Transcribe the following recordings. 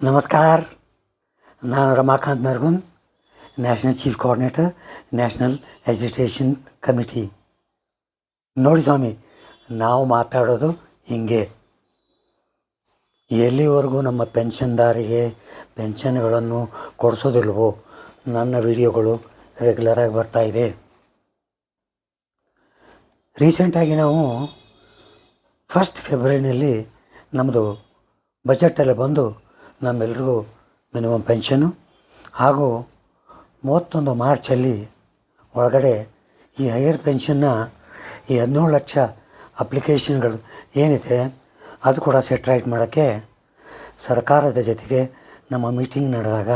ನಮಸ್ಕಾರ. ನಾನು Ramakant Nargun national chief coordinator national education committee ನೋಡಿ ಸ್ವಾಮಿ, ನಾವು ಮಾತಾಡೋದು ಹೀಗೆ. ಎಲ್ಲಿವರೆಗೂ ನಮ್ಮ ಪೆನ್ಷನ್ದಾರಿಗೆ ಪೆನ್ಷನ್ಗಳನ್ನು ಕೊಡಿಸೋದಿಲ್ವೋ? ನನ್ನ ವಿಡಿಯೋಗಳು ರೆಗ್ಯುಲರಾಗಿ ಬರ್ತಾ ಇದೆ. ರೀಸೆಂಟಾಗಿ ನಾವು ಫಸ್ಟ್ ಫೆಬ್ರವರಿನಲ್ಲಿ ನಮ್ಮದು ಬಜೆಟೆಲ್ಲ ಬಂದು ನಮ್ಮೆಲ್ರಿಗೂ ಮಿನಿಮಮ್ ಪೆನ್ಷನು. ಹಾಗೂ ಮೂವತ್ತೊಂದು ಮಾರ್ಚಲ್ಲಿ ಒಳಗಡೆ ಈ ಹೈಯರ್ ಪೆನ್ಷನ್ನ ಈ ಹದಿನೇಳು ಲಕ್ಷ ಅಪ್ಲಿಕೇಶನ್ಗಳು ಏನಿದೆ ಅದು ಕೂಡ ಸೆಟ್ರೈಟ್ ಮಾಡೋಕ್ಕೆ ಸರ್ಕಾರದ ಜೊತೆಗೆ ನಮ್ಮ ಮೀಟಿಂಗ್ ನಡೆದಾಗ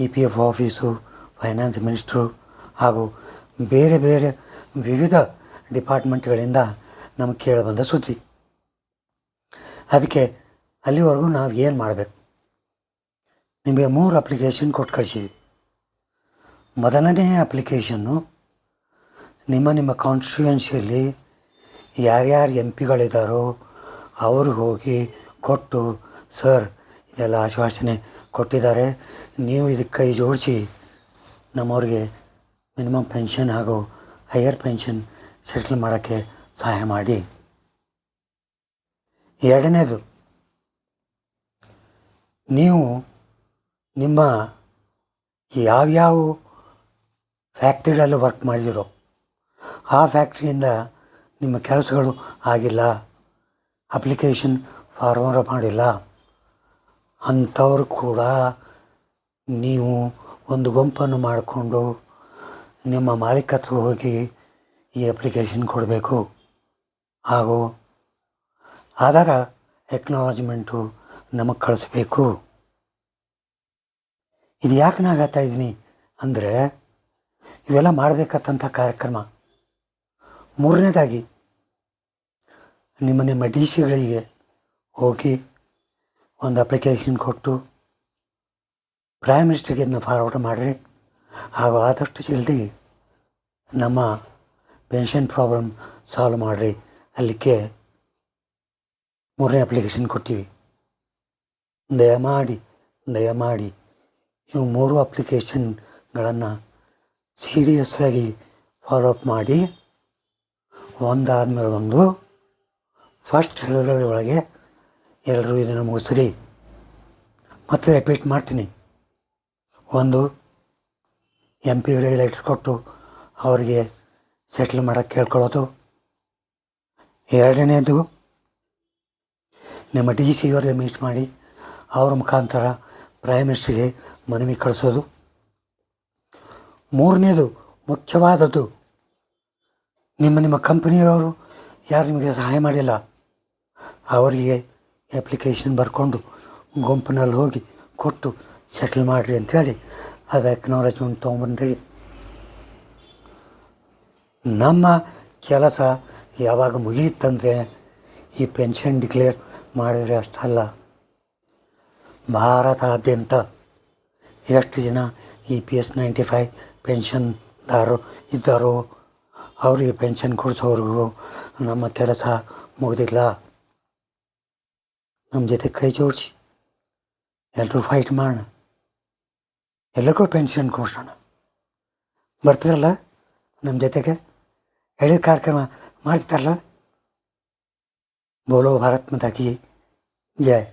E P F office, finance ministry ಹಾಗೂ ಬೇರೆ ಬೇರೆ ವಿವಿಧ ಡಿಪಾರ್ಟ್ಮೆಂಟ್ಗಳಿಂದ ನಮಗೆ ಕೇಳಿಬಂದ ಸುದ್ದಿ. ಅದಕ್ಕೆ ಅಲ್ಲಿವರೆಗೂ ನಾವು ಏನು ಮಾಡಬೇಕು? ನಿಮಗೆ ಮೂರು ಅಪ್ಲಿಕೇಶನ್ ಕೊಟ್ಟು ಕಳಿಸಿದ್ವಿ. ಮೊದಲನೇ ಅಪ್ಲಿಕೇಶನ್ನು ನಿಮ್ಮ ನಿಮ್ಮ ಕಾನ್ಸ್ಟಿಟ್ಯೂಯೆನ್ಸಿಯಲ್ಲಿ ಯಾರ್ಯಾರು ಎಂ ಪಿಗಳಿದ್ದಾರೋ ಅವ್ರಿಗೆ ಹೋಗಿ ಕೊಟ್ಟು, ಸರ್, ಇದೆಲ್ಲ ಆಶ್ವಾಸನೆ ಕೊಟ್ಟಿದ್ದಾರೆ. ನೀವು ಇದಕ್ಕೆ ಕೈ ಜೋಡಿಸಿ. ನಮ್ಮವ್ರಿಗೆ ಮಿನಿಮಮ್ ಪೆನ್ಷನ್ ಹಾಗೂ ಹೈಯರ್ ಪೆನ್ಷನ್ ಸೆಟ್ಲ್ ಮಾಡೋಕ್ಕೆ ಸಹಾಯ ಮಾಡಿ. ಎರಡನೇದು ನೀವು ನಿಮ್ಮ ಯಾವ್ಯಾವ ಫ್ಯಾಕ್ಟ್ರಿಗಳಲ್ಲಿ ವರ್ಕ್ ಮಾಡಿದಿರೋ ಆ ಫ್ಯಾಕ್ಟ್ರಿಯಿಂದ ನಿಮ್ಮ ಕೆಲಸಗಳು ಆಗಿಲ್ಲ, ಅಪ್ಲಿಕೇಶನ್ ಫಾರ್ಮರ್ ಮಾಡಿಲ್ಲ, ಅಂಥವ್ರು ಕೂಡ ನೀವು ಒಂದು ಗುಂಪನ್ನು ಮಾಡಿಕೊಂಡು ನಿಮ್ಮ ಮಾಲೀಕತ್ವ ಹೋಗಿ ಈ ಅಪ್ಲಿಕೇಶನ್ ಕೊಡಬೇಕು. ಹಾಗೂ ಅದರ ಎಕ್ನಾಲಜ್ಮೆಂಟು ನಮಗೆ ಕಳಿಸ್ಬೇಕು. ಇದು ಯಾಕೆ ನಾನು ಹೇಳ್ತಾ ಇದ್ದೀನಿ ಅಂದರೆ, ಇವೆಲ್ಲ ಮಾಡಬೇಕಾದಂಥ ಕಾರ್ಯಕ್ರಮ. ಮೂರನೇದಾಗಿ ನಿಮ್ಮ ನಿಮ್ಮ ಡಿ ಸಿಗಳಿಗೆ ಹೋಗಿ ಒಂದು ಅಪ್ಲಿಕೇಶನ್ ಕೊಟ್ಟು ಪ್ರೈಮ್ ಮಿನಿಸ್ಟರ್ಗೆ ಇದನ್ನ ಫಾರ್ವರ್ಡ್ ಮಾಡಿರಿ. ಹಾಗೂ ಆದಷ್ಟು ಜಲ್ದಿ ನಮ್ಮ ಪೆನ್ಷನ್ ಪ್ರಾಬ್ಲಮ್ ಸಾಲ್ವ್ ಮಾಡಿರಿ. ಅಲ್ಲಿಗೆ ಮೂರನೇ ಅಪ್ಲಿಕೇಶನ್ ಕೊಟ್ಟಿವಿ. ದಯಮಾಡಿ ದಯಮಾಡಿ ಇವು ಮೂರು ಅಪ್ಲಿಕೇಶನ್ಗಳನ್ನು ಫಾಲೋ ಅಪ್ ಮಾಡಿ. ಒಂದಾದ್ಮೇಲೆ ಒಂದು. ಫಸ್ಟ್ ಫೆಬ್ರವರಿ ಒಳಗೆ ಎಲ್ಲರೂ ಇದನ್ನು ಮುಗಿಸ್ರಿ. ಮತ್ತೆ ರಿಪೀಟ್ ಮಾಡ್ತೀನಿ. ಒಂದು ಎಂ ಪಿಗಳಿಗೆ ಲೆಟ್ರ್ ಕೊಟ್ಟು ಅವರಿಗೆ ಸೆಟ್ಲ್ ಮಾಡೋಕ್ಕೆ ಕೇಳ್ಕೊಳ್ಳೋದು. ಎರಡನೇದು, ನಿಮ್ಮ ಡಿ ಸಿ ಅವರಿಗೆ ಮೀಟ್ ಮಾಡಿ. ಅವ್ರ ಮುಖಾಂತರ ಪ್ರೈಮ್ ಮಿನಿಸ್ಟ್ರಿಗೆ ಮನವಿ ಕಳಿಸೋದು. ಮೂರನೇದು ಮುಖ್ಯವಾದದ್ದು, ನಿಮ್ಮ ನಿಮ್ಮ ಕಂಪನಿಯವರು ಯಾರು ನಿಮಗೆ ಸಹಾಯ ಮಾಡಿಲ್ಲ, ಅವರಿಗೆ ಅಪ್ಲಿಕೇಶನ್ ಬರ್ಕೊಂಡು ಗುಂಪಿನಲ್ಲಿ ಹೋಗಿ ಕೊಟ್ಟು ಸೆಟ್ಲ್ ಮಾಡಿರಿ ಅಂಥೇಳಿ ಅದು ಎಕ್ನಾಲಜ್ಮೆಂಟ್ ತೊಗೊಂಬಂದ್ರಿ. ನಮ್ಮ ಕೆಲಸ ಯಾವಾಗ ಮುಗಿಯುತ್ತಂದರೆ ಈ ಪೆನ್ಷನ್ ಡಿಕ್ಲೇರ್ ಮಾಡಿದರೆ ಅಷ್ಟಲ್ಲ. ಭಾರತಾದ್ಯಂತ. ಎಷ್ಟು ಜನ E P S ninety five ಪೆನ್ಷನ್ದಾರರು ಇದ್ದಾರೋ. ಅವರಿಗೆ ಪೆನ್ಷನ್ ಕೊಡಿಸೋವ್ರಿಗೂ ನಮ್ಮ ಕೆಲಸ ಮುಗಿದಿಲ್ಲ. ನಮ್ಮ ಜೊತೆ ಕೈ ಜೋಡಿಸಿ. ಎಲ್ಲರೂ ಫೈಟ್ ಮಾಡೋಣ. ಎಲ್ಲರಿಗೂ ಪೆನ್ಷನ್ ಕೊಡಿಸೋಣ. ಬರ್ತೀರಲ್ಲ ನಮ್ಮ ಜೊತೆಗೆ? ಹೇಳಿದ ಕಾರ್ಯಕ್ರಮ ಮಾಡ್ತಾರಲ್ಲ ಬೋಲೋ ಭಾರತ್ ಮಾತಾಕಿ. ಜಯ